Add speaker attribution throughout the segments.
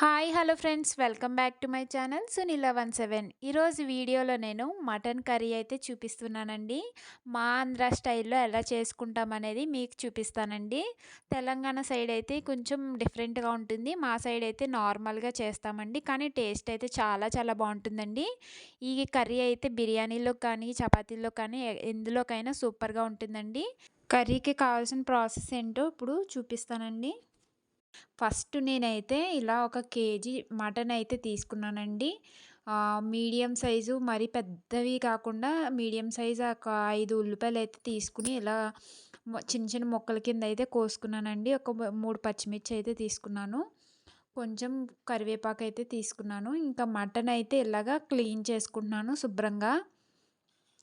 Speaker 1: Hi hello friends welcome back to my channel Sunila one seven ఈరోజు వీడియోలో నేను mutton curry అయితే చూపిస్తున్నానండి. మా ఆంధ్ర స్టైల్లో ఎలా చేసుకుంటాం అనేది మీకు చూపిస్తానండి. తెలంగాణ సైడ్ అయితే కొంచెం డిఫరెంట్గా ఉంటుంది. మా సైడ్ అయితే నార్మల్గా చేస్తామండి. కానీ టేస్ట్ అయితే చాలా చాలా బాగుంటుందండి. ఈ కర్రీ అయితే బిర్యానీలో కానీ చపాతీలో కానీ ఎందులోకైనా సూపర్గా ఉంటుందండి. కర్రీకి కావాల్సిన ప్రాసెస్ ఏంటో ఇప్పుడు చూపిస్తానండి. ఫస్ట్ నేనైతే ఇలా ఒక కేజీ మటన్ అయితే తీసుకున్నానండి. మీడియం సైజు మరి పెద్దవి కాకుండా మీడియం సైజు ఒక ఐదు ఉల్లిపాయలు అయితే తీసుకుని ఇలా చిన్న చిన్న మొక్కల కింద అయితే కోసుకున్నానండి. ఒక మూడు పచ్చిమిర్చి అయితే తీసుకున్నాను. కొంచెం కరివేపాకు అయితే తీసుకున్నాను. ఇంకా మటన్ అయితే ఇలాగా క్లీన్ చేసుకుంటున్నాను శుభ్రంగా.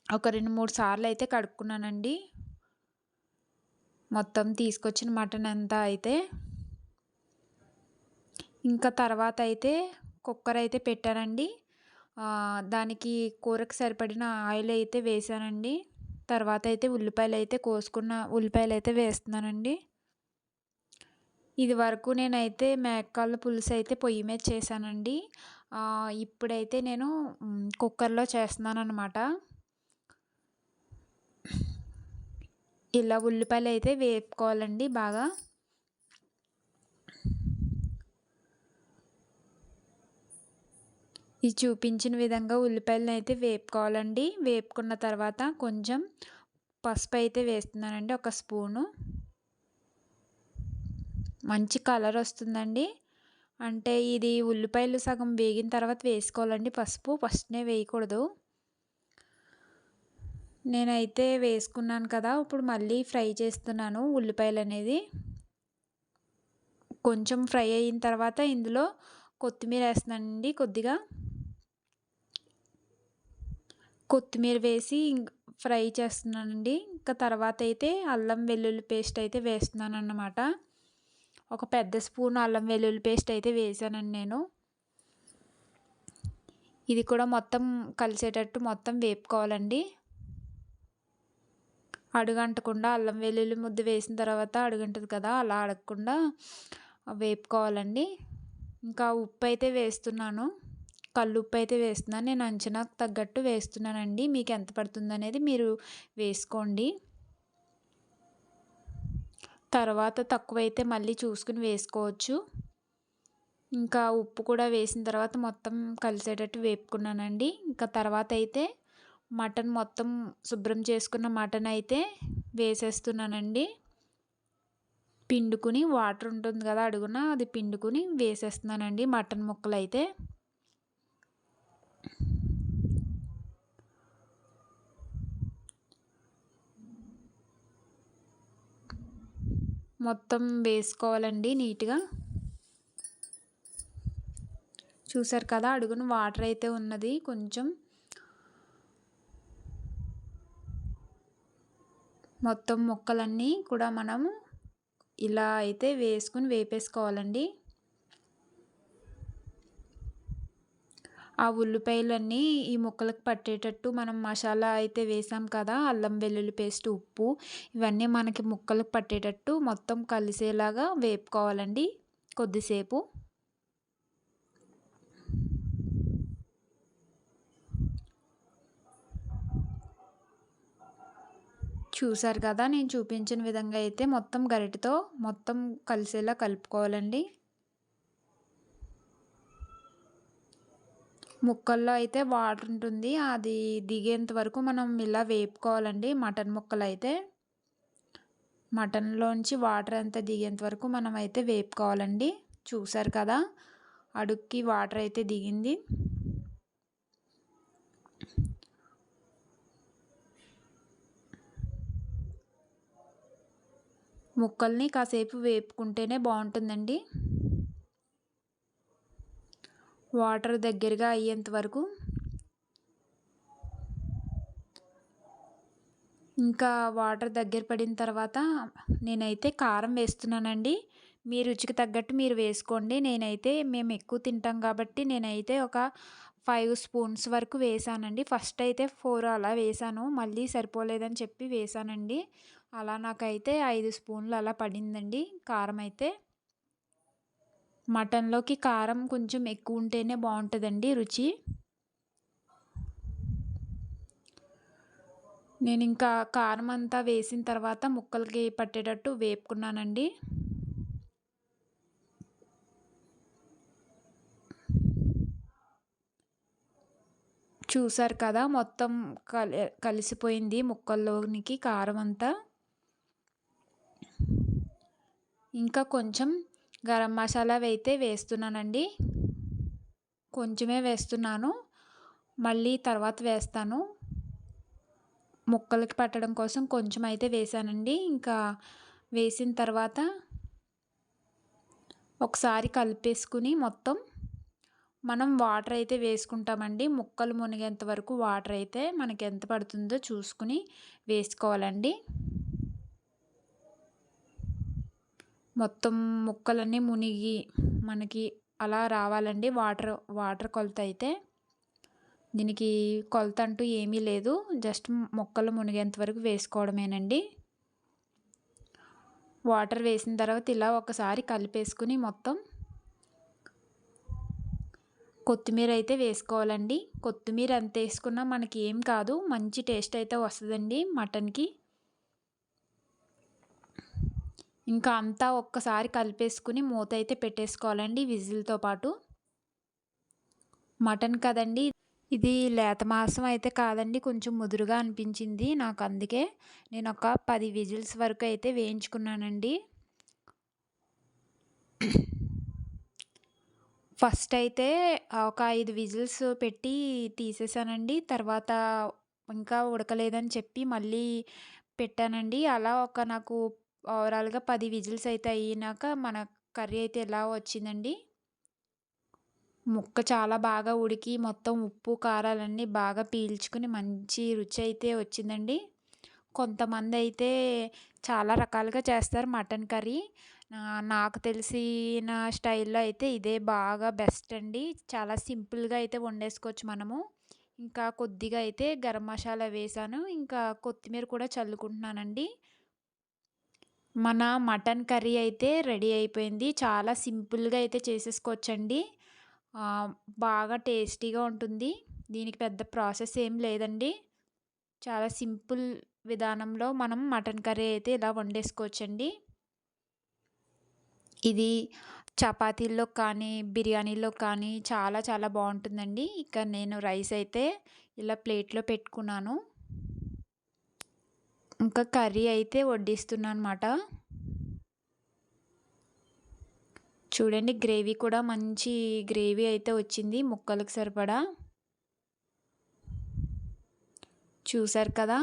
Speaker 1: ఒక రెండు మూడు సార్లు అయితే కడుక్కున్నానండి. మొత్తం తీసుకొచ్చిన మటన్ అంతా అయితే. ఇంకా తర్వాత అయితే కుక్కర్ అయితే పెట్టానండి దానికి కూరకు సరిపడిన ఆయిల్ అయితే వేసానండి. తర్వాత అయితే ఉల్లిపాయలు అయితే కోసుకున్న ఉల్లిపాయలు అయితే వేస్తున్నానండి. ఇది వరకు నేనైతే మేకాళ్ళ పులుసు అయితే పొయ్యి మీద చేశానండి. ఇప్పుడైతే నేను కుక్కర్లో చేస్తున్నాను అనమాట ఇలా ఉల్లిపాయలు అయితే వేపుకోవాలండి బాగా. ఈ చూపించిన విధంగా ఉల్లిపాయలను అయితే వేపుకోవాలండి. వేపుకున్న తర్వాత కొంచెం పసుపు అయితే వేస్తున్నానండి ఒక స్పూను. మంచి కలర్ వస్తుందండి. అంటే ఇది ఉల్లిపాయలు సగం వేగిన తర్వాత వేసుకోవాలండి పసుపు. ఫస్ట్నే వేయకూడదు. నేనైతే వేసుకున్నాను కదా ఇప్పుడు మళ్ళీ ఫ్రై చేస్తున్నాను ఉల్లిపాయలు అనేది కొంచెం ఫ్రై అయిన తర్వాత ఇందులో కొత్తిమీర వేస్తున్నానండి కొద్దిగా. కొత్తిమీర వేసి ఫ్రై చేస్తున్నానండి. ఇంకా తర్వాత అయితే అల్లం వెల్లుల్లి పేస్ట్ అయితే వేస్తున్నాను అన్నమాట ఒక పెద్ద స్పూన్ అల్లం వెల్లుల్లి పేస్ట్ అయితే వేసానండి నేను. ఇది కూడా మొత్తం కలిసేటట్టు మొత్తం వేపుకోవాలండి. అడుగంటకుండా అల్లం వెల్లుల్లి ముద్ద వేసిన తర్వాత అడుగంటది కదా అలా అడగకుండా వేపుకోవాలండి. ఇంకా ఉప్పు అయితే వేస్తున్నాను. కల్లుప్పు అయితే వేస్తున్నాను నేను అంచనాకు తగ్గట్టు వేస్తున్నానండి. మీకు ఎంత పడుతుంది అనేది మీరు వేసుకోండి. తర్వాత తక్కువైతే మళ్ళీ చూసుకుని వేసుకోవచ్చు. ఇంకా ఉప్పు కూడా వేసిన తర్వాత మొత్తం కలిసేటట్టు వేపుకున్నానండి. ఇంకా తర్వాత అయితే మటన్ మొత్తం శుభ్రం చేసుకున్న మటన్ అయితే వేసేస్తున్నానండి. పిండుకుని వాటర్ ఉంటుంది కదా అడుగున అది పిండుకుని వేసేస్తున్నానండి మటన్ ముక్కలు అయితే మొత్తం వేసుకోవాలండి నీట్గా. చూసారు కదా అడుగున వాటర్ అయితే ఉన్నది కొంచెం. మొత్తం ముక్కలన్నీ కూడా మనము ఇలా అయితే వేసుకుని వేపేసుకోవాలండి. ఆ ఉల్లిపాయలన్నీ ఈ ముక్కలకు పట్టేటట్టు మనం మసాలా అయితే వేసాం కదా అల్లం వెల్లుల్లి పేస్ట్ ఉప్పు ఇవన్నీ మనకి ముక్కలకు పట్టేటట్టు మొత్తం కలిసేలాగా వేపుకోవాలండి కొద్దిసేపు. చూసారు కదా నేను చూపించిన విధంగా అయితే మొత్తం గరిటతో మొత్తం కలిసేలా కలుపుకోవాలండి. ముక్కల్లో అయితే వాటర్ ఉంటుంది అది దిగేంత వరకు మనం ఇలా వేపుకోవాలండి మటన్ ముక్కలు అయితే మటన్లోంచి వాటర్ అంతా దిగేంత వరకు మనం అయితే వేపుకోవాలండి. చూసారు కదా అడుక్కి వాటర్ అయితే దిగింది. ముక్కల్ని కాసేపు వేపుకుంటేనే బాగుంటుందండి. వాటర్ దగ్గరగా అయ్యేంత వరకు ఇంకా వాటర్ దగ్గర పడిన తర్వాత నేనైతే కారం వేస్తున్నానండి. మీ రుచికి తగ్గట్టు మీరు వేసుకోండి. నేనైతే మేము ఎక్కువ తింటాం కాబట్టి నేనైతే ఒక ఫైవ్ స్పూన్స్ వరకు వేసానండి. ఫస్ట్ అయితే ఫోర్ అలా వేసాను. మళ్ళీ సరిపోలేదని చెప్పి వేసానండి. అలా నాకైతే ఐదు స్పూన్లు అలా పడిందండి కారం అయితే. మటన్లోకి కారం కొంచెం ఎక్కువ ఉంటేనే బాగుంటుందండి రుచి. నేను ఇంకా కారం అంతా వేసిన తర్వాత ముక్కలకి పట్టేటట్టు వేపుకున్నానండి. చూసారు కదా మొత్తం కలి కలిసిపోయింది ముక్కల్లోనికి కారం అంతా ఇంకా కొంచెం గరం మసాలా అయితే వేస్తున్నానండి. కొంచెమే వేస్తున్నాను. మళ్ళీ తర్వాత వేస్తాను. ముక్కలకి పట్టడం కోసం కొంచెం అయితే వేసానండి. ఇంకా వేసిన తర్వాత ఒకసారి కలిపేసుకుని మొత్తం మనం వాటర్ అయితే వేసుకుంటామండి. ముక్కలు మునిగేంత వరకు వాటర్ అయితే మనకి ఎంత పడుతుందో చూసుకుని వేసుకోవాలండి. మొత్తం ముక్కలన్నీ మునిగి మనకి అలా రావాలండి. వాటర్ వాటర్ కొలత అయితే. దీనికి కొలత అంటూ ఏమీ లేదు. జస్ట్ మొక్కలు మునిగేంత వరకు వేసుకోవడమేనండి. వాటర్ వేసిన తర్వాత ఇలా ఒకసారి కలిపేసుకుని మొత్తం కొత్తిమీర అయితే వేసుకోవాలండి. కొత్తిమీర ఎంత వేసుకున్నా మనకి ఏం కాదు. మంచి టేస్ట్ అయితే వస్తుందండి మటన్కి. ఇంకా అంతా ఒక్కసారి కలిపేసుకుని మూత అయితే పెట్టేసుకోవాలండి విజిల్తో పాటు. మటన్ కదండి ఇది లేత మాంసం అయితే కాదండి కొంచెం ముదురుగా అనిపించింది నాకు అందుకే. నేను ఒక పది విజిల్స్ వరకు అయితే వేయించుకున్నానండి. ఫస్ట్ అయితే ఒక ఐదు విజిల్స్ పెట్టి తీసేసానండి తర్వాత ఇంకా ఉడకలేదని చెప్పి మళ్ళీ పెట్టానండి. అలా ఒక నాకు ఓవరాల్గా పది విజిల్స్ అయితే అయినాక మన కర్రీ అయితే ఎలా వచ్చిందండి? ముక్క చాలా బాగా ఉడికి మొత్తం ఉప్పు కారాలన్నీ బాగా పీల్చుకుని మంచి రుచి అయితే వచ్చిందండి. కొంతమంది అయితే చాలా రకాలుగా చేస్తారు మటన్ కర్రీ. నాకు తెలిసిన స్టైల్లో అయితే ఇదే బాగా బెస్ట్ అండి. చాలా సింపుల్గా అయితే వండేసుకోవచ్చు మనము. ఇంకా కొద్దిగా అయితే గరం మసాలా వేసాను. ఇంకా కొత్తిమీర కూడా చల్లుకుంటున్నానండి. మన మటన్ కర్రీ అయితే రెడీ అయిపోయింది. చాలా సింపుల్గా అయితే చేసేసుకోవచ్చండి. బాగా టేస్టీగా ఉంటుంది. దీనికి పెద్ద ప్రాసెస్ ఏం లేదండి. చాలా సింపుల్ విధానంలో మనం మటన్ కర్రీ అయితే ఇలా వండేసుకోవచ్చండి. ఇది చపాతీల్లో కానీ బిర్యానీలో కానీ చాలా చాలా బాగుంటుందండి. ఇక నేను రైస్ అయితే ఇలా ప్లేట్లో పెట్టుకున్నాను. ఇంకా కర్రీ అయితే వడ్డిస్తున్నాను అనమాట చూడండి గ్రేవీ కూడా మంచి గ్రేవీ అయితే వచ్చింది ముక్కలకు సరిపడా. చూసారు కదా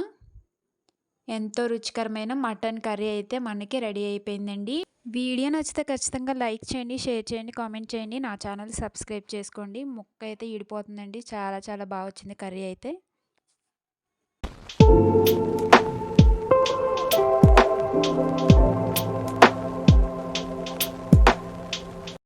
Speaker 1: ఎంతో రుచికరమైన మటన్ కర్రీ అయితే మనకి రెడీ అయిపోయిందండి. వీడియో నచ్చితే ఖచ్చితంగా లైక్ చేయండి షేర్ చేయండి కామెంట్ చేయండి. నా ఛానల్ సబ్స్క్రైబ్ చేసుకోండి. ముక్క అయితే ఇడిపోతుందండి. చాలా చాలా బాగా వచ్చింది కర్రీ అయితే.